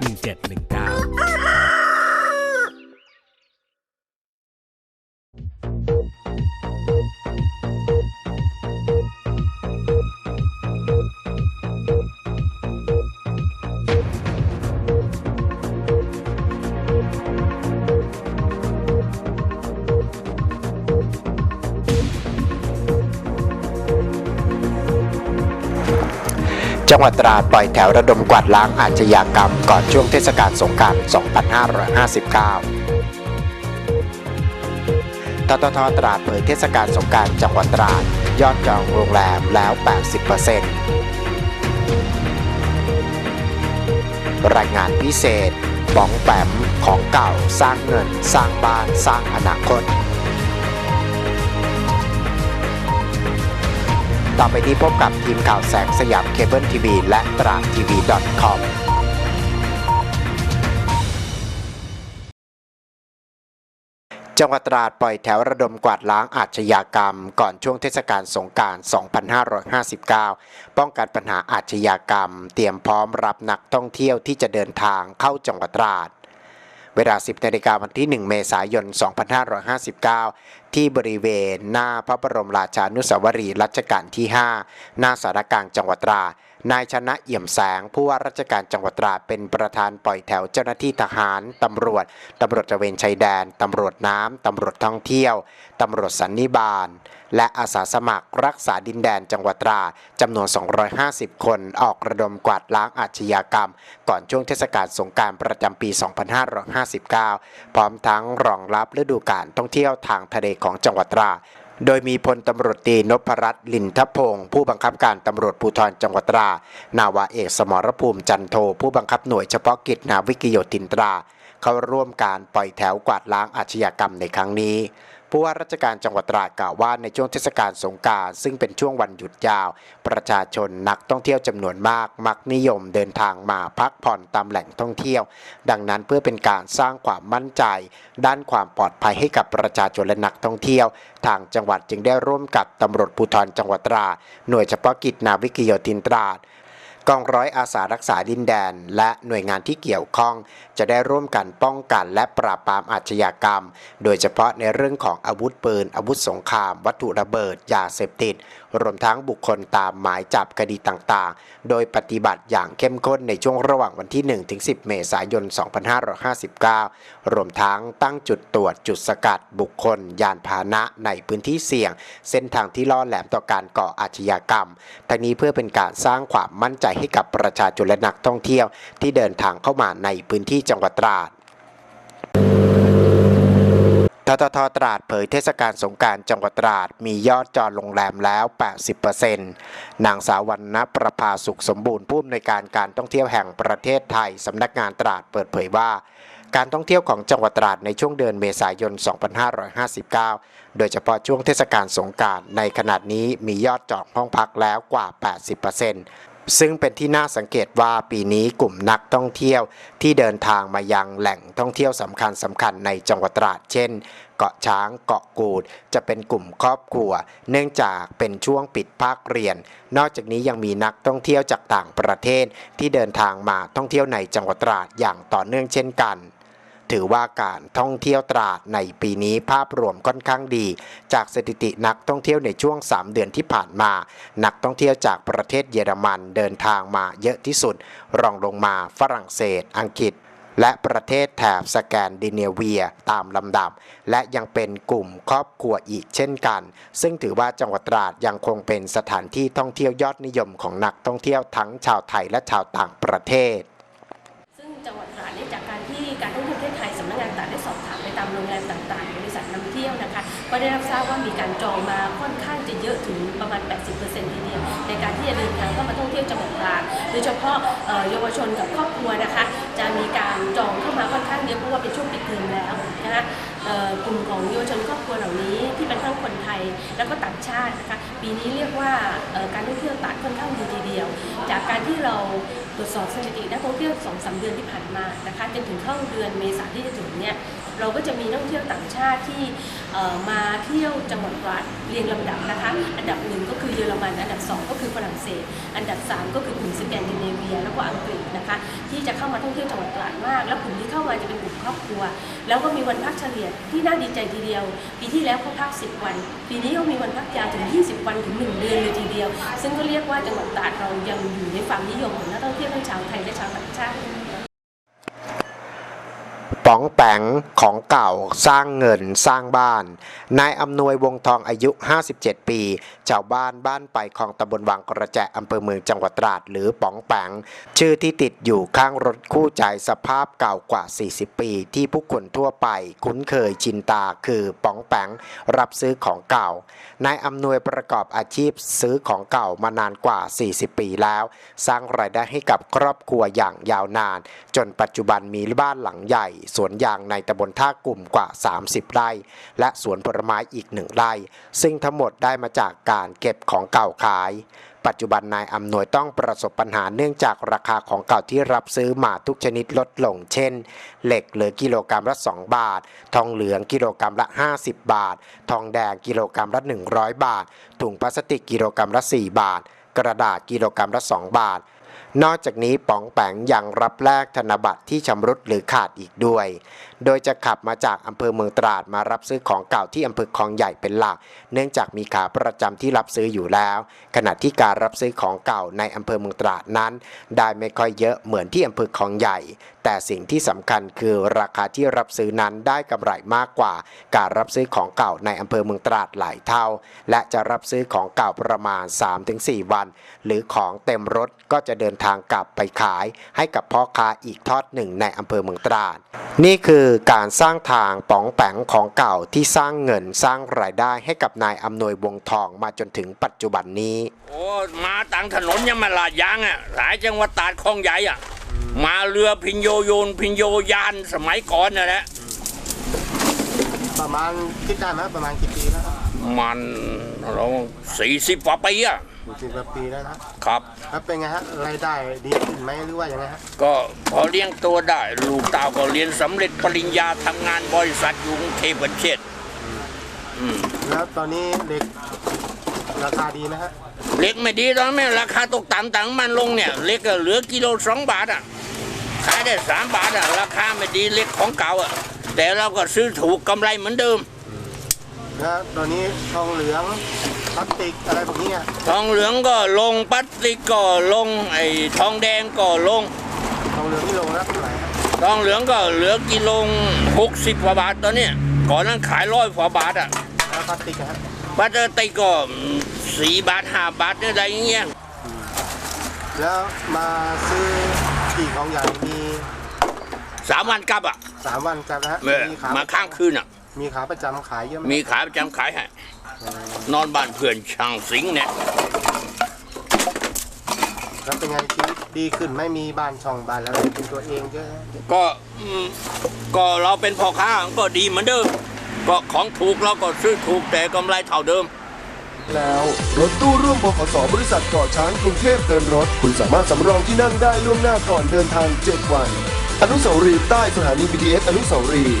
1 7 1 9 จังหวัดตราดปล่อยแถวระดมกวาดล้างอาชญากรรม ก่อนช่วงเทศกาลสงกรานต์2559ตตทตราดเผยเทศกาลสงการจังหวัดตราด ยอดจองโรงแรมแล้ว 80%รายงานพิเศษบ้องแปมของเก่าสร้างเงิน สร้างบ้านสร้างอนาคต ต่อไปนี้พบกับทีมข่าวแสงสยามเคเบิลทีวีและตราดทีวี .com จังหวัดตราดปล่อยแถวระดมกวาดล้างอาชญากรรม ก่อนช่วงเทศกาลสงการ 2559 ป้องกันปัญหาอาชญากรรม เตรียมพร้อมรับนักท่องเที่ยวที่จะเดินทางเข้าจังหวัดตราด เวลา 10นาฬิกาวันที่ 1 เมษายน 2559 ที่บริเวณหน้าพระบรมราชานุสาวรีย์รัชกาลที่ 5 หน้าสารกลางจังหวัดตราด นายชนะเอี่ยมแสงผู้ว่าราชการจังหวัดตราดเป็นประธานปล่อยแถวเจ้าหน้าที่ทหารตำรวจตำรวจตระเวนชายแดนตำรวจน้ำตำรวจท่องเที่ยวตำรวจสันนิบาตและอาสาสมัครรักษาดินแดนจังหวัดตราดจำนวน 250 คนออกระดมกวาดล้างอาชญากรรม ก่อนช่วงเทศกาลสงการประจำปี 2559 พร้อมทั้งรองรับฤดูกาลท่องเที่ยวทางทะเลของจังหวัดตราด โดยมีพลตำรวจตรีนพรัตน์ลินทพงศ์ผู้บังคับการตำรวจภูธรจังหวัดตรา นาวาเอกสมรภูมิจันโท ผู้บังคับหน่วยเฉพาะกิจนาวิกโยตินตรา เข้าร่วมการปล่อยแถวกวาดล้างอาชญากรรมในครั้งนี้ ผู้ว่าราชการจังหวัดตราดกล่าวว่าในช่วงเทศกาลสงการ ซึ่งเป็นช่วงวันหยุดยาว ประชาชนนักท่องเที่ยวจำนวนมาก มักนิยมเดินทางมาพักผ่อนตามแหล่งท่องเที่ยว ดังนั้นเพื่อเป็นการสร้างความมั่นใจ ด้านความปลอดภัยให้กับประชาชนและนักท่องเที่ยว ทางจังหวัดจึงได้ร่วมกับตำรวจภูธรจังหวัดตราดหน่วยเฉพาะกิจนาวิกโยธินตราด กองร้อยอาสารักษาดินแดน และหน่วยงานที่เกี่ยวข้อง จะได้ร่วมกันป้องกันและปราบปรามอาชญากรรม โดยเฉพาะในเรื่องของอาวุธปืน อาวุธสงคราม วัตถุระเบิดยาเสพติด รวมทั้งบุคคลตามหมายจับคดีต่างๆ โดยปฏิบัติอย่างเข้มข้นในช่วงระหว่างวันที่ 1-10 เมษายน 2559 รวมทั้งตั้งจุดตรวจจุดสกัดบุคคล ยานพาหนะในพื้นที่เสี่ยง เส้นทางที่ล่อแหลมต่อการก่ออาชญากรรม ทั้งนี้เพื่อเป็นการสร้างความมั่นใจให้กับประชาชนและนักท่องเที่ยว ที่เดินทางเข้ามาในพื้นที่จังหวัดตราด ททตราดเผยเทศกาลสงการจังหวัดตราด มียอดจองโรงแรมแล้ว 80%นางสาววรรณประภาสุขสมบูรณ์ผู้อำนวยการการท่องเที่ยวแห่งประเทศไทยสำนักงานตราดเปิดเผยว่าการท่องเที่ยวของจังหวัดตราดในช่วงเดือนเมษายน 2559 โดยเฉพาะช่วงเทศกาลสงการในขณะนี้มียอดจองห้องพักแล้วกว่า 80% ซึ่งเป็นที่น่าสังเกตว่าปีนี้กลุ่มนักท่องเที่ยวที่เดินทางมายังแหล่งท่องเที่ยวสำคัญสำคัญในจังหวัดตราด เช่น เกาะช้างเกาะกูด จะเป็นกลุ่มครอบครัว เนื่องจากเป็นช่วงปิดภาคเรียน นอกจากนี้ยังมีนักท่องเที่ยวจากต่างประเทศที่เดินทางมาท่องเที่ยวในจังหวัดตราดอย่างต่อเนื่องเช่นกัน ถือว่าการท่องเที่ยวตราดในปีนี้ภาพรวมค่อนข้างดี จากสถิตินักท่องเที่ยวในช่วง 3 เดือนที่ผ่านมา นักท่องเที่ยวจากประเทศเยอรมันเดินทางมาเยอะที่สุด รองลงมาฝรั่งเศส อังกฤษและประเทศแถบสแกนดิเนเวียตามลำดับ และยังเป็นกลุ่มครอบครัวอีกเช่นกัน ซึ่งถือว่าจังหวัดตราดยังคงเป็นสถานที่ท่องเที่ยวยอดนิยมของนักท่องเที่ยวทั้งชาวไทยและชาวต่างประเทศ ก็ได้รับทราบว่ามีการจองมาค่อนข้างจะเยอะถึงประมาณ 80%ทีเดียวในการที่จะเดินทางเข้ามาท่องเที่ยวจังหวัดตราดโดยเฉพาะเอ่อเยาวชนกับครอบครัวนะคะ จะมีการจองเข้ามาค่อนข้างเยอะเพราะว่าเป็นช่วงปิดเทอมแล้วนะคะกลุ่มของเยาวชนครอบครัวเหล่านี้ที่เป็นทั้งคนไทยแล้วก็ต่างชาตินะคะปีนี้เรียกว่าการท่องเที่ยวตราดค่อนข้างดีทีเดียว จากการที่เราตรวจสอบสถิตินักท่องเที่ยว2องสาเดือนที่ผ่านมานะคะจนถึงเข้าเดือนเมษายนที่จะถึงเนี่ยเราก็จะมีนักท่องเที่ยวต่างชาติที่มาเที่ยวจังหวัดตราดเรียงลำดับนะคะ อันดับหนึ่งก็คือเยอรมัน อันดับสองก็คือฝรั่งเศส อันดับสามก็คือกลุ่มสแกนดิเนเวีย แล้วก็อังกฤษนะคะ ที่จะเข้ามาท่องเที่ยวจังหวัดตราดมาก แล้วกลุ่มที่เข้ามาจะเป็นกลุ่มครอบครัว แล้วก็มีวันพักเฉลี่ยที่น่าดีใจทีเดียว ปีที่แล้วเขาพัก 10 วัน ปีนี้เขามีวันพักยาวถึง 20 วันถึง 1 เดือนเลยทีเดียว ซึ่งก็เรียกว่าจังหวัดตราดเรายังอยู่ในความนิยมของนักท่องเที่ยวทั้งชาวไทยและชาวต่างชาติ ป๋องแปงของเก่าสร้างเงินสร้างบ้าน นายอำนวยวงทองอายุ 57 ปีชาวบ้านบ้านไปคลองตำบลวังกระแจอำเภอเมืองจังหวัดตราด หรือป๋องแปงชื่อที่ติดอยู่ข้างรถคู่ใจสภาพเก่ากว่า 40 ปี ที่ผู้คนทั่วไปคุ้นเคยชินตาคือป๋องแปงรับซื้อของเก่านายอำนวยประกอบอาชีพซื้อของเก่ามานานกว่า 40 ปีแล้ว สร้างรายได้ให้กับครอบครัวอย่างยาวนาน จนปัจจุบันมีบ้านหลังใหญ่สวนยางในตำบลท่ากลุ่มกว่า 30 ไร่ และสวนผลไม้อีกหนึ่งไร่ ซึ่งทั้งหมดได้มาจากการเก็บของเก่าขาย ปัจจุบันนายอำนวยต้องประสบปัญหาเนื่องจากราคาของเก่าที่รับซื้อมาทุกชนิดลดลง เช่น เหล็กเหลือกิโลกรรัมละ 2 บาท ทองเหลืองกิโลกรรัมละ 50 บาท ทองแดงกิโลกรรัมละ 100 บาท ถุงพลาสติกกิโลกรรัมละ 4 บาท กระดาษกิโลกรรัมละ 2 บาท นอกจากนี้ป๋องแปงยังรับแลกธนบัตรที่ชำรุดหรือขาดอีกด้วย โดยจะขับมาจากอำเภอเมืองตราดมารับซื้อของเก่าที่อำเภอคลองใหญ่เป็นหลัก เนื่องจากมีขาประจำที่รับซื้ออยู่แล้ว ขณะที่การรับซื้อของเก่าในอำเภอเมืองตราดนั้น ได้ไม่ค่อยเยอะเหมือนที่อำเภอคลองใหญ่ แต่สิ่งที่สำคัญคือราคาที่รับซื้อนั้นได้กำไรมากกว่า การรับซื้อของเก่าในอำเภอเมืองตราดหลายเท่า และจะรับซื้อของเก่าประมาณ 3-4 วัน หรือของเต็มรถก็จะเดินทางกลับไปขายให้กับพ่อค้าอีกทอดหนึ่งในอำเภอเมืองตราด นี่คือการสร้างทางป๋องแปงของเก่าที่สร้างเงินสร้างรายได้ให้กับนายอำนวยวงทองมาจนถึงปัจจุบันนี้ โอ้มาต่างถนนยังมาลาดยางอะหลายจังหวัดตราดคลองใหญ่อะมาเรือพินโยโยนพินโยยานสมัยก่อนน่ะแหละประมาณคิดได้ไหมประมาณกี่ปีแล้วครับมันเราสี่สิบกว่าปีอะ สิบกว่าปีแล้วนะครับ แล้วเป็นไงฮะรายได้ดีขึ้นไหมหรือว่ายังไงฮะก็พอเลี้ยงตัวได้ ลูกเต้าก็เรียนสำเร็จปริญญาทำงานบริษัทอยู่กรุงเทพประเทศอืมแล้วตอนนี้เหล็กราคาดีไหมฮะเล็กไม่ดีตอนนี้นราคาตกต่ำต่างมันลงเนี่ย เล็กก็เหลือกิโลสองบาทอะขายได้สามบาทอะราคาไม่ดีเล็กของเก่าอะแต่เราก็ซื้อถูกกำไรเหมือนเดิม แล้วตอนนี้ทองเหลือง พลาสติกอะไรพวกนี้อะทองเหลืองก็ลงพลาสติกก็ลงไอ้ทองแดงก็ลงทองเหลืองนี่โลละเท่าไหร่ฮะทองเหลืองก็เหลือกิโลหกสิบกว่าบาทตอนเนี้ยก่อนนั้นขายร้อยกว่าบาทอะแล้วพลาสติกอะฮะพลาสติกก็สี่บาทห้าบาทอะไรอย่างเงี้ยแล้วมาซื้อที่ของใหญ่มีสามวันกลับอะสามวันกันนะฮะเออขามาข้างคืนอะ มีขาประจำขายเยอะไหมมีขายประจำขายให้นอนบ้านเพื่อนช่างสิงห์เนี่ยแล้วเป็นไงชีวิตดีขึ้นไม่มีบ้านช่องบ้านอะไรเป็นตัวเองเยอะนะก็อืมก็เราเป็นพ่อค้าก็ดีเหมือนเดิม ก็ของถูกเราก็ซื้อถูกแต่กำไรเท่าเดิม แล้วรถตู้ร่วมบขสบริษัทเกาะช้างกรุงเทพเดินรถ คุณสามารถสำรองที่นั่งได้ล่วงหน้าก่อนเดินทาง 7 วัน อนุสาวรีย์ใต้สถานี BTS อนุสาวรีย์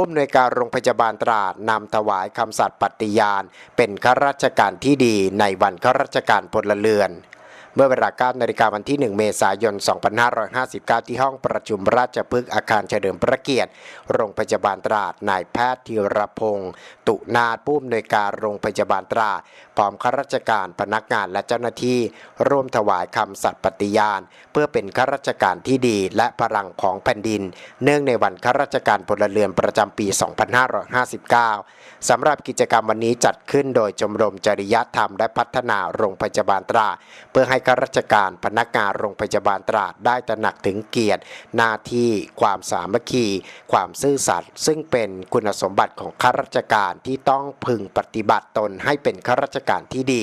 ผู้อำนวยการโรงพยาบาลตราดนำถวายคำสัตย์ปฏิญาณ เป็นข้าราชการที่ดีในวันข้าราชการพลเรือนเมื่อเวลา9นาฬิกาวันที่ 1 เมษายน 2559 ที่ห้องประชุมราชพฤกษ์อาคารเฉลิมพระเกียรติ โรงพยาบาลตราด นายแพทย์ธีรพงศ์ตุนาถผู้อำนวยการโรงพยาบาลตราด ร้อมข้าราชการพนักงานและเจ้าหน้าที่ ร่วมถวายคำสัตย์ปฏิญาณ เพื่อเป็นข้าราชการที่ดีและพลังของแผ่นดิน เนื่องในวันข้าราชการพลเรือนประจำปี 2559 สำหรับกิจกรรมวันนี้จัดขึ้นโดยชมรมจริยธรรมและพัฒนาโรงพยาบาลตรา เพื่อให้ข้าราชการพนักงานโรงพยาบาลตราได้ตระหนักถึงเกียรติหน้าที่ความสามัคคี ความซื่อสัตย์ซึ่งเป็นคุณสมบัติของข้าราชการที่ต้องพึงปฏิบัติตนให้เป็นข้าราชการที่ดี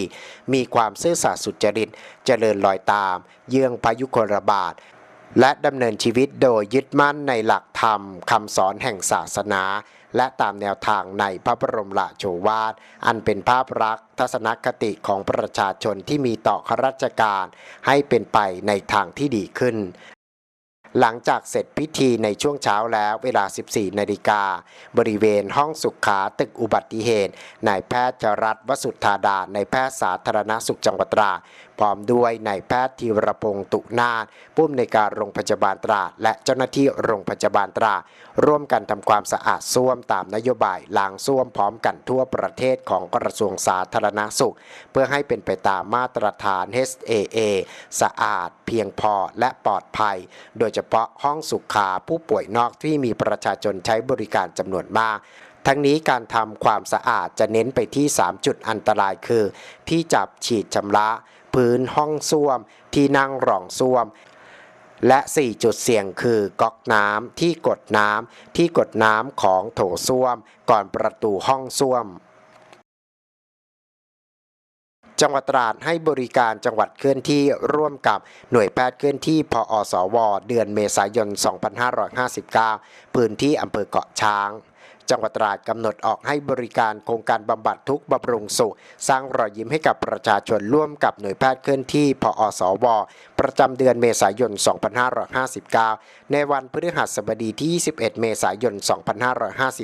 มีความซื่อสัตย์สุจริต เจริญรอยตาม เยื่องพายุคลบาทและดำเนินชีวิตโดยยึดมั่นในหลักธรรมคำสอนแห่งศาสนา และตามแนวทางในพระบรมราโชวาท อันเป็นภาพลักษณ์ทัศนคติของประชาชนที่มีต่อข้าราชการ ให้เป็นไปในทางที่ดีขึ้น หลังจากเสร็จพิธีในช่วงเช้าแล้วเวลา 14 นาฬิกา บริเวณห้องสุขขาตึกอุบัติเหตุนายแพทย์จรัสวสุทธาดาในแพทย์สาธารณสุขจังหวัดตรา พร้อมด้วยนายแพทย์ธีรพงศ์ตุนาถผู้อำนวยการโรงพยาบาลตราด และเจ้าหน้าที่โรงพยาบาลตราด ร่วมกันทำความสะอาดส้วมตามนโยบายล้างส้วมพร้อมกันทั่วประเทศของกระทรวงสาธารณสุข เพื่อให้เป็นไปตามมาตรฐาน HAA สะอาด เพียงพอและปลอดภัย โดยเฉพาะห้องสุขาผู้ป่วยนอกที่มีประชาชนใช้บริการจำนวนมากทั้งนี้การทำความสะอาดจะเน้นไปที่ 3 จุดอันตรายคือ ที่จับฉีดชำระ พื้นห้องส้วมที่นั่งรองส้วม และ 4 จุดเสี่ยงคือก๊อกน้ำที่กดน้ำที่กดน้ำของโถส้วม ก่อนประตูห้องส้วมจังหวัดตราดให้บริการจังหวัดเคลื่อนที่ร่วมกับหน่วยแพทย์เคลื่อนที่พอสว เดือนเมษายน 2559 พื้นที่อำเภอเกาะช้าง จังหวัดตราดกำหนดออกให้บริการโครงการบำบัดทุกบำรุงสุข สร้างรอยยิ้มให้กับประชาชนร่วมกับหน่วยแพทย์เคลื่อนที่พอสว ประจำเดือนเมษายน 2559 ในวันพฤหัสบดีที่ 21 เมษายน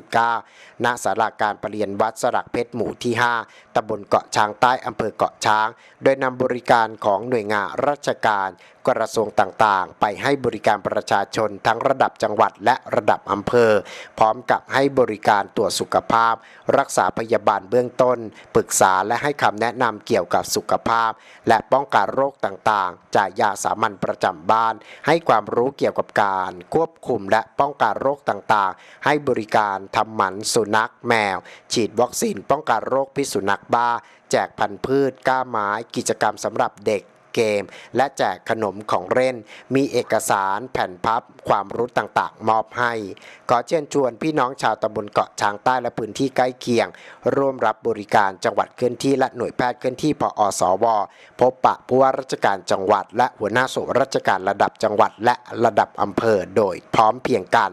2559 ณ ศาลาการประเรียนวัดสลักเพชรหมู่ที่ 5ตำบลเกาะช้างใต้อำเภอเกาะช้าง โดยนำบริการของหน่วยงานราชการกระทรวงต่างๆ ไปให้บริการประชาชนทั้งระดับจังหวัดและระดับอำเภอ พร้อมกับให้บริริการตรวจสุขภาพ รักษาพยาบาลเบื้องต้น ปรึกษาและให้คำแนะนำเกี่ยวกับสุขภาพ และป้องกันโรคต่างๆ จายยาสามัญประจำบ้าน ให้ความรู้เกี่ยวกับการควบคุมและป้องกันโรคต่างๆ ให้บริการทำหมันสุนัขแมว ฉีดวัคซีนป้องกันโรคพิษสุนัขบ้า แจกพันธุ์พืช ก้าไม้ กิจกรรมสำหรับเด็ก เกม และแจกขนมของเล่น มีเอกสารแผ่นพับ ความรู้ต่างๆ มอบให้ ขอเชิญชวนพี่น้องชาวตำบลเกาะช้างใต้และพื้นที่ใกล้เคียง ร่วมรับบริการจังหวัดเคลื่อนที่และหน่วยแพทย์เคลื่อนที่พอสวพบปะผู้ว่าราชการจังหวัด และหัวหน้าส่วนราชการระดับจังหวัดและระดับอำเภอโดยพร้อมเพียงกัน